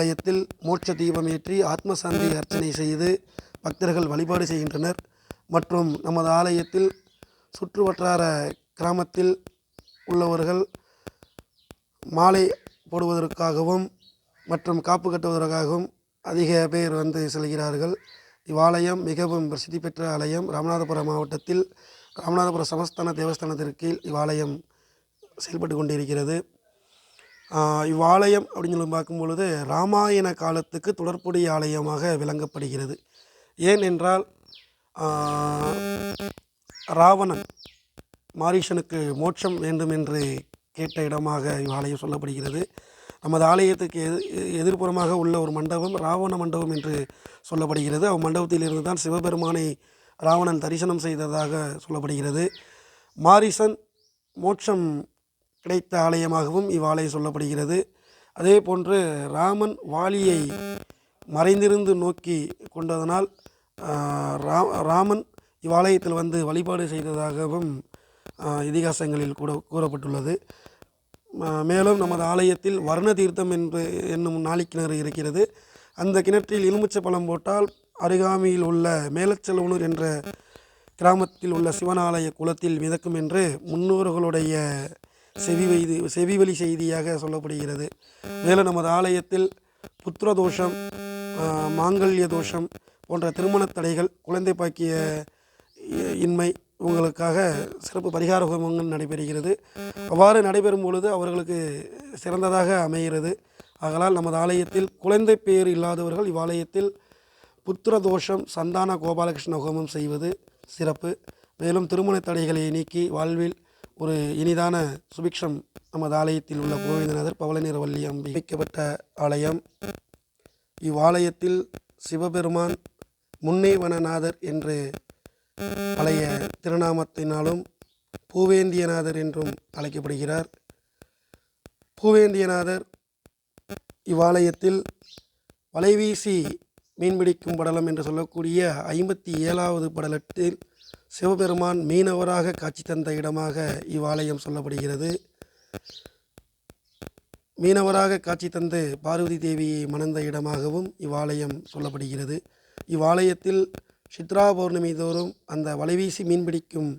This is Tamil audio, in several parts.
ஆலயத்தில் மோட்ச தீபம் ஏற்றி ஆத்மசாந்தி அர்ச்சனை செய்து பக்தர்கள் வழிபாடு செய்கின்றனர். மற்றும் நமது ஆலயத்தில் சுற்று வட்டார கிராமத்தில் உள்ளவர்கள் மாலை போடுவதற்காகவும் மற்றும் காப்பு கட்டுவதற்காகவும் அதிக பேர் வந்து செல்கிறார்கள். இவ்வாலயம் மிகவும் பிரசித்தி பெற்ற ஆலயம். ராமநாதபுரம் மாவட்டத்தில் ராமநாதபுரம் சமஸ்தான தேவஸ்தானத்திற்கு இவ்வாலயம் செயல்பட்டு கொண்டிருக்கிறது. இவ்வாலயம் அப்படின்னு சொல்லி பார்க்கும் பொழுது ராமாயண காலத்துக்கு தொடர்புடைய ஆலயமாக விளங்கப்படுகிறது. ஏன் என்றால் ராவணன் மாரீஷனுக்கு மோட்சம் வேண்டும் என்று கேட்ட இடமாக இவ்வாலயம் சொல்லப்படுகிறது. நமது ஆலயத்துக்கு எது எதிர்ப்புறமாக உள்ள ஒரு மண்டபம் ராவண மண்டபம் என்று சொல்லப்படுகிறது. அவ் மண்டபத்திலிருந்து தான் சிவபெருமானை ராவணன் தரிசனம் செய்ததாக சொல்லப்படுகிறது. மாரீசன் மோட்சம் கிடைத்த ஆலயமாகவும் இவ்வாலயம் சொல்லப்படுகிறது. அதே போன்று ராமன் வாலியை மறைந்திருந்து நோக்கி கொண்டதனால் ரா ராமன் இவ்வாலயத்தில் வந்து வழிபாடு செய்ததாகவும் இதிகாசங்களில் கூட கூறப்பட்டுள்ளது. மேலும் நமது ஆலயத்தில் வர்ண தீர்த்தம் என்று என்னும் நாளிக்கிணறு இருக்கிறது. அந்த கிணற்றில் எலுமிச்சை பழம் போட்டால் அருகாமையில் உள்ள மேலச்செலவனூர் என்ற கிராமத்தில் உள்ள சிவனாலய குளத்தில் மிதக்கும் என்று முன்னோர்களுடைய செவி வைது செவிவழி செய்தியாக சொல்லப்படுகிறது. மேலும் நமது ஆலயத்தில் புத்திர தோஷம் மாங்கல்ய தோஷம் போன்ற திருமணத் தடைகள் குழந்தை பாக்கிய இன்மை இவங்களுக்காக சிறப்பு பரிகார ஹோமங்கள் நடைபெறுகிறது. அவ்வாறு நடைபெறும் பொழுது அவர்களுக்கு சிறந்ததாக அமைகிறது. ஆகலால் நமது ஆலயத்தில் குழந்தை பேர் இல்லாதவர்கள் இவ்வாலயத்தில் புத்திர தோஷம் சந்தான கோபாலகிருஷ்ண ஹோமம் செய்வது சிறப்பு. மேலும் திருமண தடைகளை நீக்கி வாழ்வில் ஒரு இனிதான சுபிக்ஷம் நமது ஆலயத்தில் உள்ள கோவிந்தநாதர் பவளநிறவல்லி அம்பி வைக்கப்பட்ட ஆலயம். இவ்வாலயத்தில் சிவபெருமான் முன்னேவனநாதர் என்று பழைய திருநாமத்தினாலும் பூவேந்தியநாதர் என்றும் அழைக்கப்படுகிறார். பூவேந்தியநாதர் இவ்வாலயத்தில் வலைவீசி மீன்பிடிக்கும் படலம் என்று சொல்லக்கூடிய ஐம்பத்தி ஏழாவது படலத்தில் சிவபெருமான் மீனவராக காட்சி தந்த இடமாக இவ்வாலயம் சொல்லப்படுகிறது. மீனவராக காட்சி தந்து பார்வதி தேவியை மணந்த இடமாகவும் இவ்வாலயம் சொல்லப்படுகிறது. இவ்வாலயத்தில் சித்ரா பௌர்ணமி தோறும் அந்த வலைவீசி மீன்பிடிக்கும்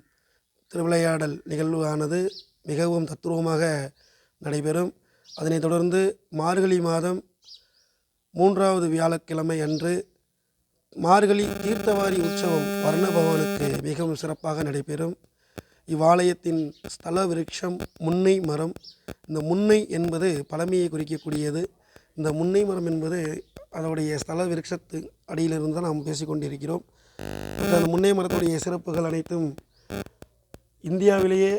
திருவிளையாடல் நிகழ்வானது மிகவும் தத்துவமாக நடைபெறும். அதனைத் தொடர்ந்து மார்கழி மாதம் மூன்றாவது வியாழக்கிழமை அன்று மார்கழி தீர்த்தவாரி உற்சவம் வர்ண பகவானுக்கு மிகவும் சிறப்பாக நடைபெறும். இவ்வாலயத்தின் ஸ்தல விருட்சம் முன்னை மரம். இந்த முன்னை என்பது பழமையை குறிக்கக்கூடியது. இந்த முன்னை மரம் என்பது அதனுடைய ஸ்தல விருட்சத்து அடியிலிருந்து தான் நாம் பேசிக்கொண்டிருக்கிறோம். அந்த முன்னை மரத்துடைய சிறப்புகள் அனைத்தும் இந்தியாவிலேயே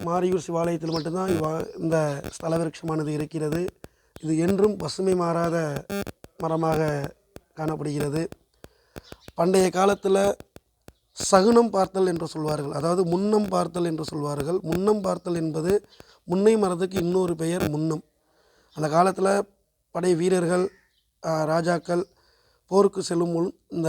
மாரியூர் சிவாலயத்தில் மட்டும்தான் இவ்வா இந்த ஸ்தல விருட்சமானது இருக்கிறது. இது என்றும் பசுமை மாறாத மரமாக காணப்படுகிறது. பண்டைய காலத்தில் சகுனம் பார்த்தல் என்று சொல்வார்கள். அதாவது முன்னம் பார்த்தல் என்று சொல்வார்கள். முன்னம் பார்த்தல் என்பது முன்னை மரத்துக்கு இன்னொரு பெயர் முன்னம். அந்த காலத்தில் படை வீரர்கள் ராஜாக்கள் போருக்கு செல்லும் முன் இந்த